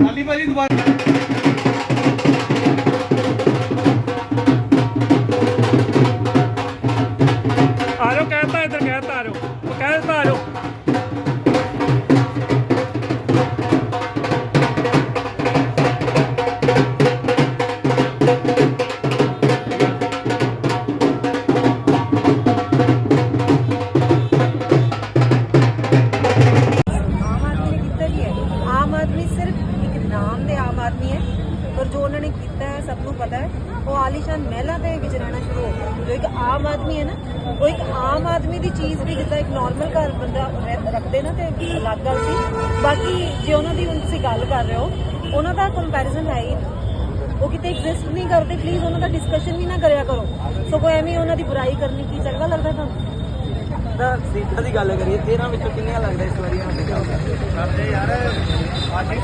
ताली बाजी ਹੈ ਜੋ ਉਹਨਾਂ ਨੇ ਕੀਤਾ ਹੈ, ਸਭ ਨੂੰ ਪਤਾ ਹੈ, ਉਹ ਆਲੀਸ਼ਾਨ ਮਹਿਲਾਂ ਦੇ ਵਿੱਚ ਰਹਿਣਾ ਸ਼ੁਰੂ ਹੋ ਗਿਆ। ਜੋ ਇੱਕ ਆਮ ਆਦਮੀ ਹੈ ਨਾ, ਉਹ ਇੱਕ ਆਮ ਆਦਮੀ ਦੀ ਚੀਜ਼ ਵੀ ਜਿੱਦਾਂ ਇੱਕ ਨਾਰਮਲ ਘਰ ਬੰਦਾ ਰੱਖਦੇ ਨਾ ਤੇ ਅਲੱਗ ਗੱਲ ਸੀ। ਬਾਕੀ ਜੇ ਉਹਨਾਂ ਦੀ ਹੁਣ ਤੁਸੀਂ ਗੱਲ ਕਰ ਰਹੇ ਹੋ, ਉਹਨਾਂ ਦਾ ਕੰਪੈਰੀਜ਼ਨ ਹੈ ਹੀ ਉਹ ਕਿਤੇ ਐਗਜ਼ਿਸਟ ਨਹੀਂ ਕਰਦੇ ਪਲੀਜ਼ ਉਹਨਾਂ ਦਾ ਡਿਸਕਸ਼ਨ ਵੀ ਨਾ ਕਰਿਆ ਕਰੋ। ਸੋ ਕੋਈ ਐਵੇਂ ਉਹਨਾਂ ਦੀ ਬੁਰਾਈ ਕਰਨੀ ਕੀ ਚੰਗਾ ਲੱਗਦਾ ਤੁਹਾਨੂੰ? ਤਾਂ ਸੀਟਾਂ ਦੀ ਗੱਲ ਕਰੀਏ 13 ਵਿੱਚੋਂ ਕਿੰਨੀਆਂ ਲੱਗਦਾ ਇਸ ਵਾਰੀ ਸਾਡੇ